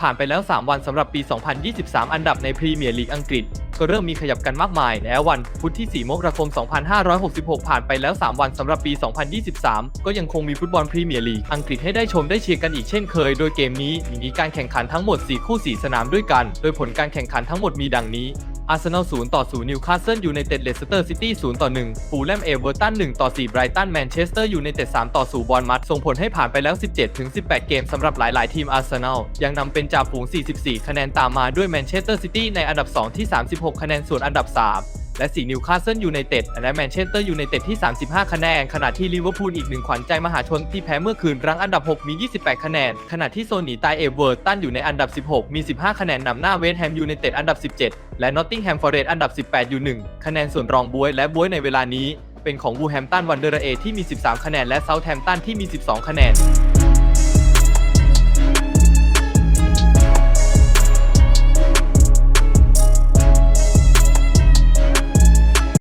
ผ่านไปแล้ว 3 วันสำหรับปี 2023 อันดับในพรีเมียร์ลีกอังกฤษ ก็เริ่มมีขยับกันมากมาย แล้ววันพุธที่ 4 มกราคม 2566 ผ่านไปแล้ว 3 วันสำหรับปี 2023 ก็ยังคงมีฟุตบอลพรีเมียร์ลีกอังกฤษให้ได้ชมได้เชียร์กันอีกเช่นเคย โดยเกมนี้มีการแข่งขันทั้งหมด 4 คู่ 4 สนามด้วยกัน โดยผลการแข่งขันทั้งหมดมีดังนี้ อาร์เซนอล0ต่อ0นิวคาสเซิลยูไนเต็ดเลสเตอร์ซิตี้0ต่อ1ฟูลแลมเอเวอร์ตัน1ต่อ4ไบรตันแมนเชสเตอร์ยูไนเต็ด3ต่อ0บอลมัดส่งผลให้ผ่านไปแล้ว 17 ถึง 18 เกมสำหรับหลาย ๆ ทีมอาร์เซนอลยังนำเป็นจ่าฝูง 44 คะแนนตามมาด้วยแมนเชสเตอร์ซิตี้ในอันดับ 2 ที่ 36 คะแนนส่วนอันดับ 3 และ4นิวคาสเซิลยูไนเต็ดและแมนเชสเตอร์ยูไนเต็ดที่ 35 คะแนน ขณะที่ลิเวอร์พูลอีกหนึ่งขวัญใจมหาชนที่แพ้เมื่อคืนรั้งอันดับ 6 มี 28 คะแนน ขณะที่โซนหนีตายเอเวอร์ตันอยู่ในอันดับ 16 มี 15 คะแนนนำหน้าเวสต์แฮมยูไนเต็ดอันดับ 17 และนอตติงแฮมฟอร์เรสต์อันดับ 18 อยู่ 1 คะแนนส่วนรองบวยและบวยในเวลานี้ เป็นของวูแฮมตันวันเดอร์เอที่มี 13 คะแนนและเซาท์แฮมตันที่มี 12 คะแนน